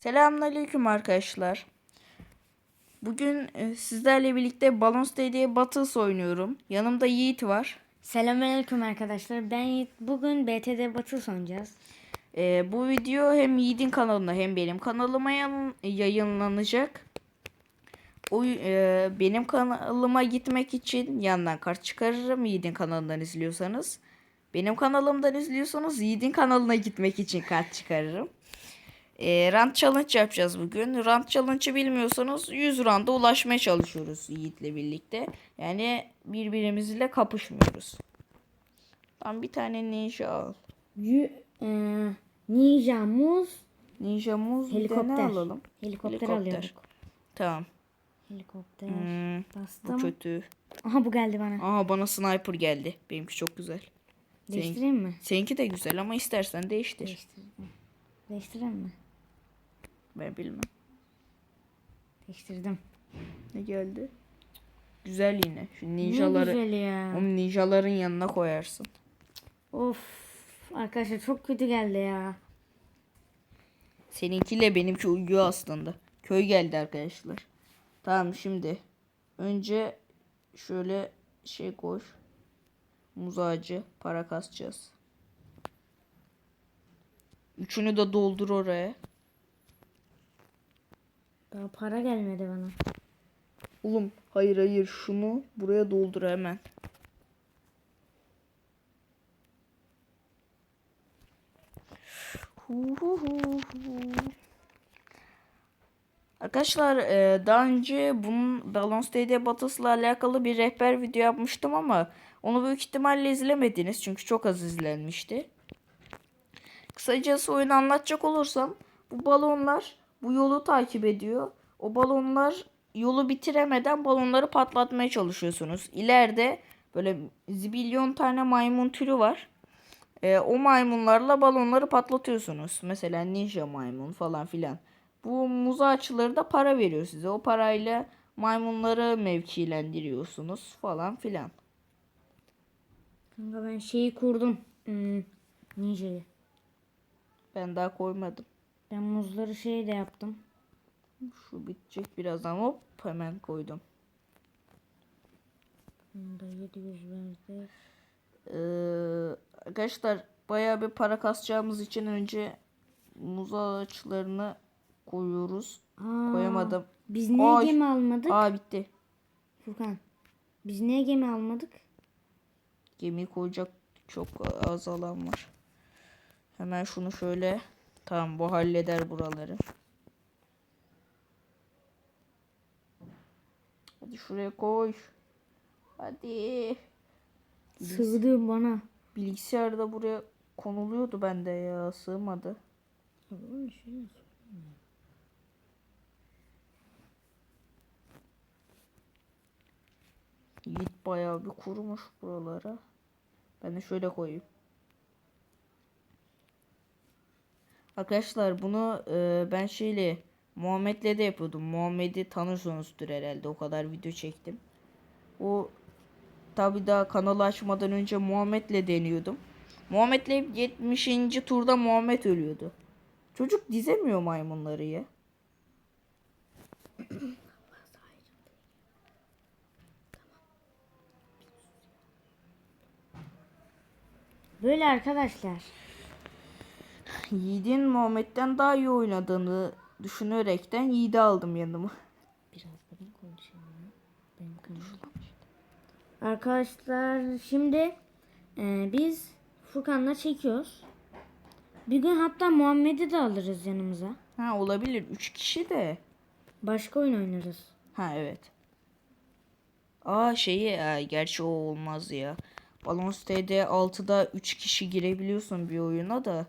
Selamünaleyküm arkadaşlar. Bugün e, sizlerle birlikte Balon Stadium Battles oynuyorum. Yanımda Yiğit var. Selamünaleyküm arkadaşlar. Ben Yiğit. Bugün BTD Battles oynayacağız. E, bu video hem Yiğit'in kanalına hem benim kanalıma yayınlanacak. O, e, benim kanalıma gitmek için yandan kart çıkarırım Yiğit'in kanalından izliyorsanız. Benim kanalımdan izliyorsanız Yiğit'in kanalına gitmek için kart çıkarırım. E, rant challenge yapacağız bugün. Rant challenge'ı bilmiyorsanız 100 randa ulaşmaya çalışıyoruz Yiğit'le birlikte. Yani birbirimizle kapışmıyoruz. Tam bir tane ninja al. Y e, Ninja Muz Ninja muz bir de helikopter. ne alalım? Helikopter, Helikopter. alıyorduk. Tamam. Helikopter. Hmm, bu Bastım. kötü. Aha bu geldi bana. Aha bana sniper geldi. Benimki çok güzel. Senin, Değiştireyim mi? seninki de güzel ama istersen değiştir. Değiştireyim. Değiştireyim mi? Ben bilmem. Değiştirdim. Ne geldi? Güzel yine. Şu Ne ninjaları. güzel ya. O ninjaların yanına koyarsın. Of. Arkadaşlar çok kötü geldi ya. Seninkiyle benimki uyuyor aslında. Köy geldi arkadaşlar. Tamam şimdi. Önce şöyle şey koş. Muz ağacı. Para kasacağız. Üçünü de doldur oraya. Daha para gelmedi bana. Oğlum hayır hayır şunu buraya doldur hemen. Arkadaşlar e, daha önce bunun Balon Stadium Battles'la alakalı bir rehber video yapmıştım ama onu büyük ihtimalle izlemediniz çünkü çok az izlenmişti. Kısacası oyunu anlatacak olursam bu balonlar bu yolu takip ediyor. O balonlar yolu bitiremeden balonları patlatmaya çalışıyorsunuz. İleride böyle zibilyon tane maymun türü var. Ee, o maymunlarla balonları patlatıyorsunuz. Mesela ninja maymun falan filan. Bu muz ağaçları da para veriyor size. O parayla maymunları mevkilendiriyorsunuz falan filan. Kanka ben şeyi kurdum. Hmm, Ninja'yı. Ben daha koymadım. Ben muzları şey de yaptım. Şu bitecek birazdan hop hemen koydum. Bunda 700 verdi. Ee, arkadaşlar bayağı bir para kasacağımız için önce muz ağaçlarını koyuyoruz. Aa, Koyamadım. Biz niye Ay. gemi almadık? Aa bitti. Furkan. Biz niye gemi almadık? Gemiyi koyacak çok az alan var. Hemen şunu şöyle. Tamam bu halleder buraları. Hadi şuraya koy. Hadi. Sığdı bana. Bilgisayar da buraya konuluyordu bende ya. Sığmadı. Yiğit bayağı bir kurumuş buralara. Ben de şöyle koyayım. Arkadaşlar bunu e, ben şeyle Muhammed'le de yapıyordum. Muhammed'i tanıyorsunuzdur herhalde. O kadar video çektim. O tabi daha kanalı açmadan önce Muhammed'le deniyordum. Muhammed'le hep 70. turda Muhammed ölüyordu. Çocuk dizemiyor maymunları ya. Böyle arkadaşlar. Yiğit'in Muhammed'den daha iyi oynadığını düşünerekten Yiğit'i aldım yanıma. Biraz da ben konuşayım ya. Benim konuşmam. Arkadaşlar şimdi e, biz Furkan'la çekiyoruz. Bir gün hatta Muhammed'i de alırız yanımıza. Ha olabilir. 3 kişi de. Başka oyun oynarız. Ha evet. Aa şeyi ya, gerçi o olmaz ya. Balance TD 6'da 3 kişi girebiliyorsun bir oyuna da.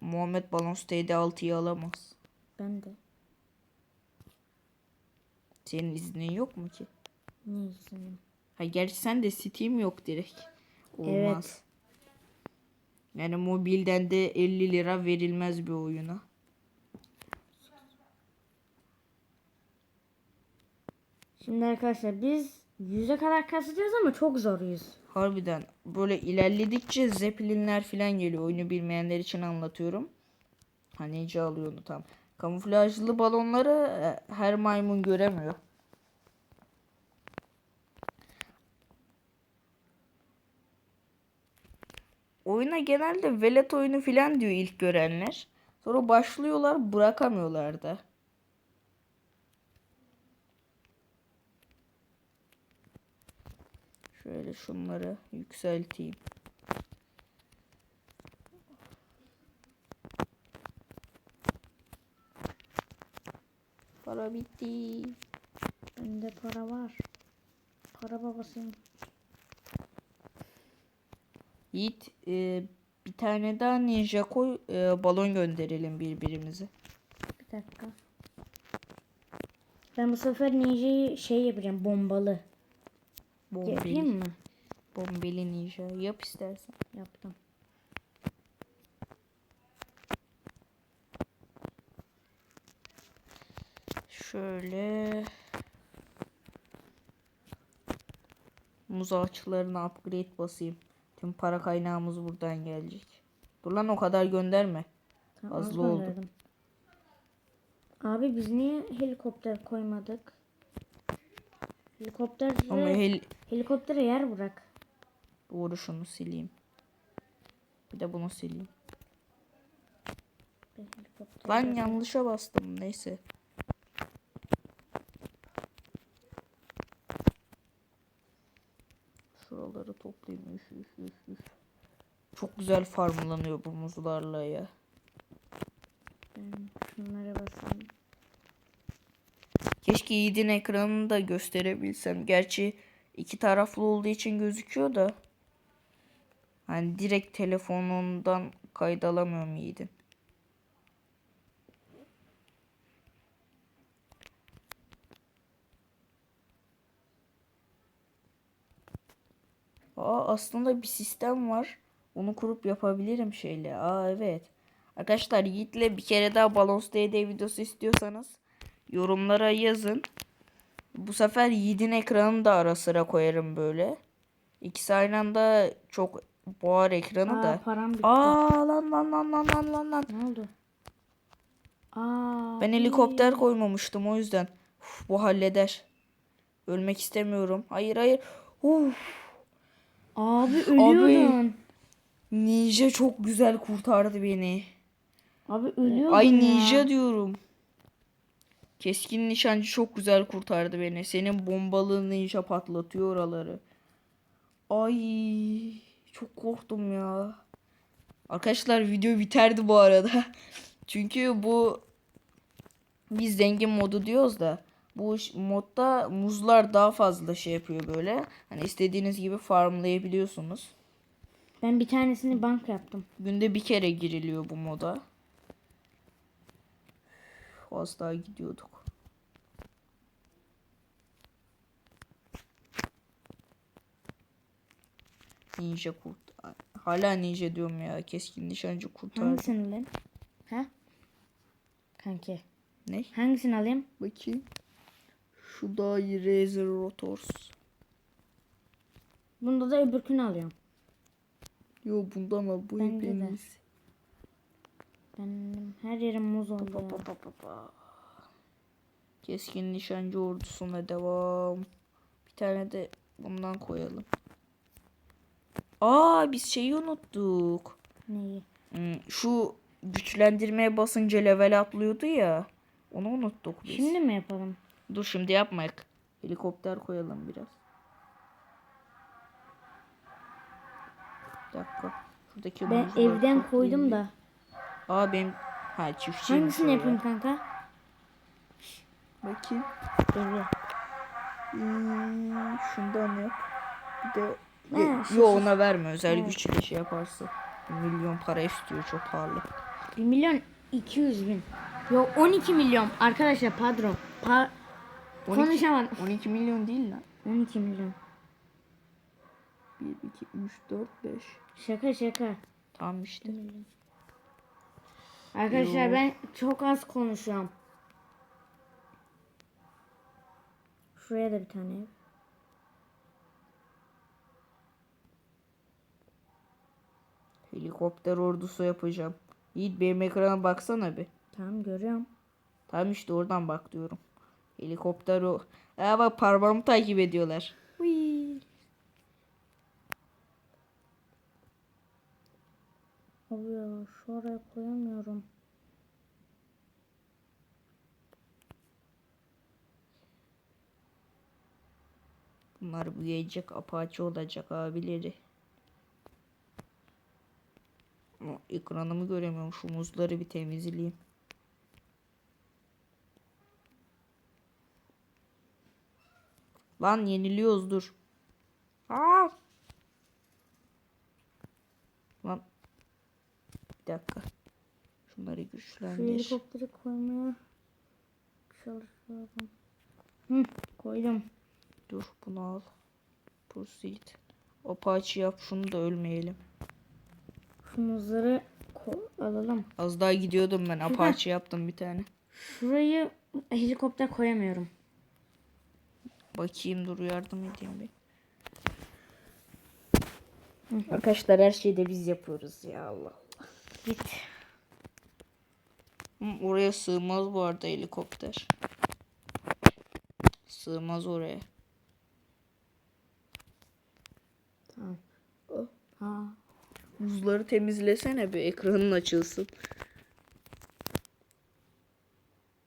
Muhammed Balance TD 6'yı alamaz. Ben de. Senin iznin yok mu ki? Ne izledim? Ha gerçi sen de Steam yok direkt. Olmaz. Evet. Yani mobilden de 50 lira verilmez bir oyuna. Şimdi arkadaşlar biz yüze kadar kasacağız ama çok zor yüz. Harbiden böyle ilerledikçe zeppelinler falan geliyor. Oyunu bilmeyenler için anlatıyorum. Ha ninja alıyor onu tam. Kamuflajlı balonları e, her maymun göremiyor. Oyuna genelde velet oyunu filan diyor ilk görenler. Sonra başlıyorlar bırakamıyorlar da. Şöyle şunları yükselteyim. Para bitti. Bende para var. Para babasıyım. Yiğit e, bir tane daha ninja koy e, balon gönderelim birbirimize. Bir dakika. Ben bu sefer ninja'yı şey yapacağım bombalı. Bombeli, Yapayım mı? bombeli ninja yap istersen. Yaptım. Şöyle muz ağaçlarına upgrade basayım. Tüm para kaynağımız buradan gelecek. Dur lan o kadar gönderme. Tamam, Fazla az oldu. Abi biz niye helikopter koymadık? Helikopter Ama hel helikoptere yer bırak. doğru şunu sileyim. Bir de bunu sileyim. Lan yanlışa bastım neyse. Şuraları toplayayım. Üf, üf, üf, üf. Çok güzel farmlanıyor bu muzlarla ya. Ben şunlara basayım. Keşke Yiğit'in ekranını da gösterebilsem. Gerçi iki taraflı olduğu için gözüküyor da. Hani direkt telefonundan kayıt alamıyorum Yiğit'in. Aa aslında bir sistem var. Onu kurup yapabilirim şeyle. Aa evet. Arkadaşlar Yiğit'le bir kere daha Balons DD videosu istiyorsanız yorumlara yazın. Bu sefer Yiğit'in ekranını da ara sıra koyarım böyle. İkisi aynı anda çok boğar ekranı Aa da. param bitti. Aa lan lan lan lan lan lan lan. Ne oldu? Aa. Ben helikopter koymamıştım o yüzden. Uf, bu halleder. Ölmek istemiyorum. Hayır hayır. Uf. Abi ölüyordun. Ninja çok güzel kurtardı beni. Abi, ölüyordun Ay ya. ninja diyorum. Keskin nişancı çok güzel kurtardı beni. Senin bombalı ninja patlatıyor oraları. Ay çok korktum ya. Arkadaşlar video biterdi bu arada. Çünkü bu biz zengin modu diyoruz da bu modda muzlar daha fazla şey yapıyor böyle. Hani istediğiniz gibi farmlayabiliyorsunuz. Ben bir tanesini bank yaptım. Günde bir kere giriliyor bu moda. Az daha gidiyorduk. Ninja kurt. Hala ninja diyorum ya. Keskin nişancı kurtardı. Hangisini alayım? Ha? Kanki. Ne? Hangisini alayım? Bakayım. Şu daha iyi Razer Rotors. Bunda da öbürkünü alıyorum. Yo bundan al. Bu en iyisi. Benim her yerim muz oldu Pa, pa, pa, pa, pa. Keskin nişancı ordusuna devam. Bir tane de bundan koyalım. Aa biz şeyi unuttuk. Neyi? Hmm, Şu güçlendirmeye basınca level atlıyordu ya. Onu unuttuk biz. Şimdi mi yapalım? Dur şimdi yapmayak. Helikopter koyalım biraz. Bir dakika. Şuradaki Ben evden koydum da. Aa benim ha çiftçiymiş Hangisini yapayım kanka? Bakayım. Dur. Hmm, şundan yap. Bir de Ha, Yo, şu- ona verme. Özel Evet. güçle şey yaparsa. Bir milyon para istiyor çok pahalı. 1 milyon 200 bin. Yo 12 milyon arkadaşlar pardon. Pa 12 Konuşamadım. 12 milyon değil lan. 12 milyon. 1, 2, 3, 4, 5. Şaka şaka. Tamam işte. Arkadaşlar Yo. ben çok az konuşuyorum. Şuraya da bir tane. Helikopter ordusu yapacağım. Yiğit benim ekrana baksana bir. Tamam görüyorum. Tamam işte oradan bak diyorum. Helikopter o. Aa bak parmağımı takip ediyorlar. Whee! Abi ya şu oraya koyamıyorum. Bunlar büyüyecek apaçı olacak abileri. Ama ekranımı göremiyorum. Şu muzları bir temizleyeyim. Lan yeniliyoruz dur. Aa! Lan. Bir dakika. Şunları Şu güçlendir. helikopteri koymaya çalışıyorum. Hı, koydum. Dur bunu al. Proceed. Apache yap şunu da ölmeyelim. Şu muzları alalım. Az daha gidiyordum ben. Apache yaptım bir tane. Şurayı helikopter koyamıyorum. Bakayım dur yardım edeyim bir. Arkadaşlar her şeyi de biz yapıyoruz ya Allah. Git. Oraya sığmaz bu arada helikopter. Sığmaz oraya. Tamam. Ha. Buzları temizlesene bir ekranın açılsın.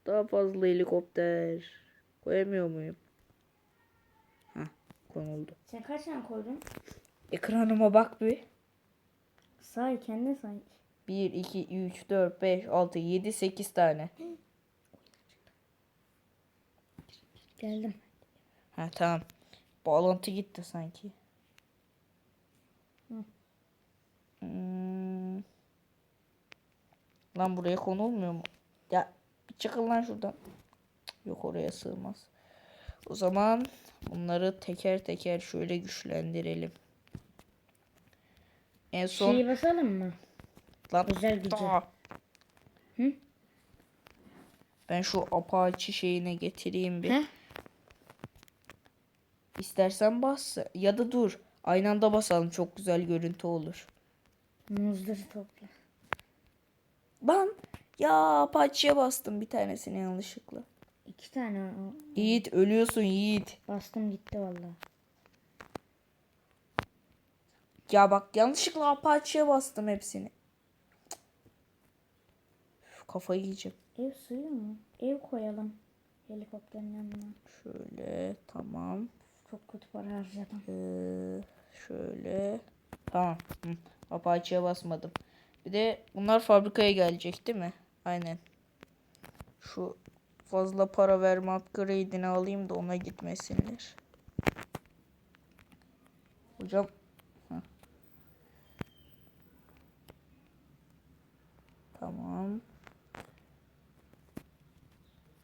Daha fazla helikopter. Koyamıyor muyum? Heh, konuldu. Sen kaç tane koydun? Ekranıma bak bir. Say kendin say. 1, 2, 3, 4, 5, 6, 7, 8 tane. Geldim. Ha tamam. Bağlantı gitti sanki. Hmm. Lan buraya konulmuyor mu? Ya bir çıkın lan şuradan. Yok oraya sığmaz. O zaman bunları teker teker şöyle güçlendirelim. En son Şeyi basalım mı? Lan özel gücü. Hı? Ben şu Apache şeyine getireyim bir. He? İstersen bas ya da dur. Aynı anda basalım çok güzel görüntü olur. Muzları topla. Lan ya Apache'ye bastım bir tanesini yanlışlıkla. İki tane Yiğit ölüyorsun Yiğit. bastım gitti vallahi. Ya bak yanlışlıkla Apache'ye bastım hepsini. Kafayı yiyeceğim. Ev sığıyor mu? Ev koyalım. Helikopterin yanına. Şöyle tamam. Çok kötü para harcadım. Ee, şöyle. Tamam. Hı. Apache'ye basmadım. Bir de bunlar fabrikaya gelecek değil mi? Aynen. Şu fazla para verme upgrade'ini alayım da ona gitmesinler. Hocam. Hı. Tamam.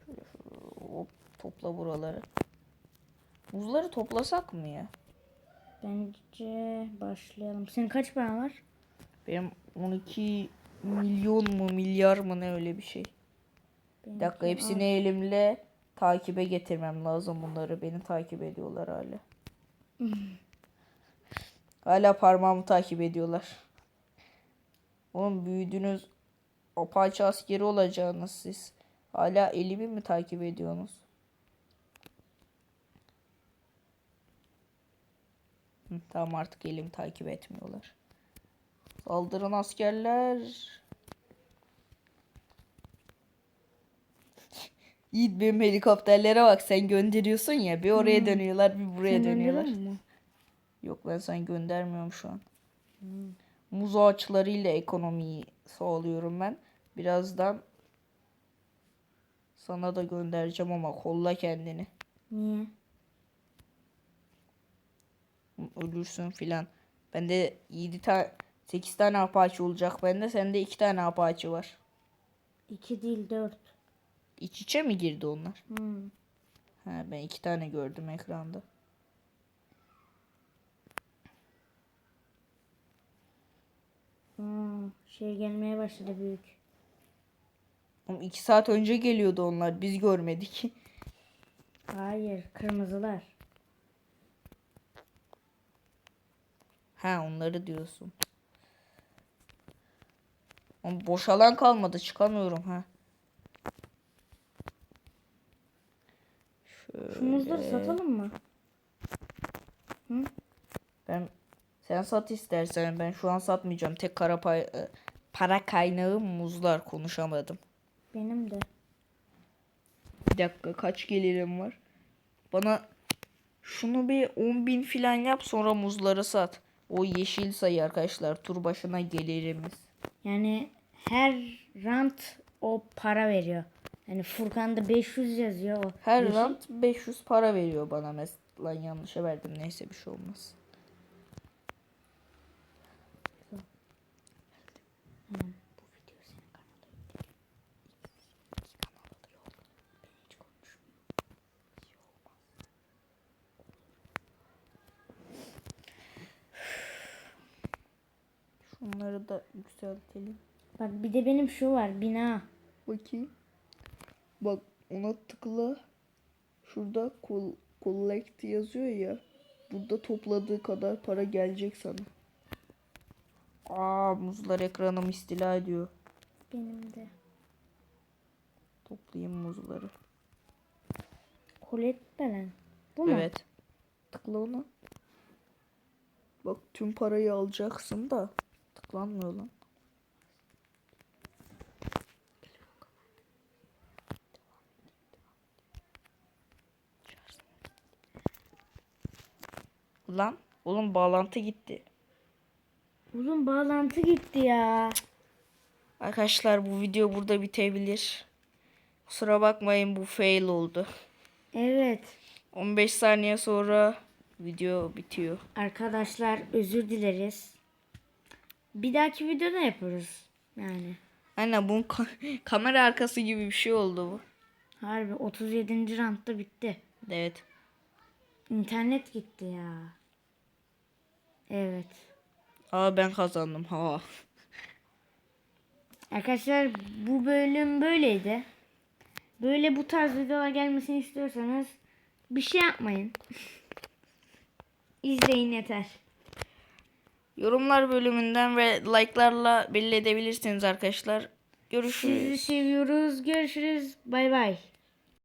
Şöyle şu- hop, topla buraları. Muzları toplasak mı ya? Bence başlayalım. Senin kaç paran var? Benim 12 milyon mu milyar mı ne öyle bir şey. Bir dakika hepsini elimle takibe getirmem lazım bunları. Beni takip ediyorlar hala. hala parmağımı takip ediyorlar. Oğlum büyüdünüz Apache askeri olacağınız siz. Hala elimi mi takip ediyorsunuz? Hı, tamam artık elimi takip etmiyorlar. Saldırın askerler. Yiğit benim helikopterlere bak sen gönderiyorsun ya bir oraya dönüyorlar bir buraya Sen dönüyorlar. Yok ben sen göndermiyorum şu an. Muz ağaçlarıyla ekonomiyi sağlıyorum ben. Birazdan sana da göndereceğim ama kolla kendini. Niye? Ölürsün filan. Bende 7 tane 8 tane apaçı olacak bende. Sende 2 tane apaçı var. İki değil dört. İç içe mi girdi onlar? Hmm. Ha, ben iki tane gördüm ekranda. Aa, şey gelmeye başladı büyük. Ama iki saat önce geliyordu onlar. Biz görmedik. Hayır kırmızılar. Ha onları diyorsun. Ama boş alan kalmadı. Çıkamıyorum ha. Şu muzları satalım mı? Ben sen sat istersen ben şu an satmayacağım. Tek kara pay, e, para kaynağı muzlar konuşamadım. Benim de. Bir dakika kaç gelirim var? Bana şunu bir 10 bin filan yap sonra muzları sat. O yeşil sayı arkadaşlar tur başına gelirimiz. Yani her rant o para veriyor. Yani Furkan'da 500 yazıyor o. Her yeşil. rant 500 para veriyor bana mesela. Yanlışa verdim neyse bir şey olmaz. Şunları da yükseltelim. Bak bir de benim şu var bina. Bakayım. Bak ona tıkla. Şurada col- collect yazıyor ya. Burada topladığı kadar para gelecek sana. Aa muzlar ekranımı istila ediyor. Benim de. Toplayayım muzları. Kolet falan. Bu mu? Evet. Tıkla ona. Bak tüm parayı alacaksın da. Tıklanmıyor lan. Lan oğlum bağlantı gitti. Uzun bağlantı gitti ya. Arkadaşlar bu video burada bitebilir. Kusura bakmayın bu fail oldu. Evet. 15 saniye sonra video bitiyor. Arkadaşlar özür dileriz. Bir dahaki videoda yaparız. Yani. Aynen bunun ka- kamera arkası gibi bir şey oldu bu. Harbi 37. rantta bitti. Evet. İnternet gitti ya. Evet. Aa ben kazandım. Ha. Arkadaşlar bu bölüm böyleydi. Böyle bu tarz videolar gelmesini istiyorsanız bir şey yapmayın. İzleyin yeter. Yorumlar bölümünden ve like'larla belli edebilirsiniz arkadaşlar. Görüşürüz. Sizi seviyoruz. Görüşürüz. Bay bay.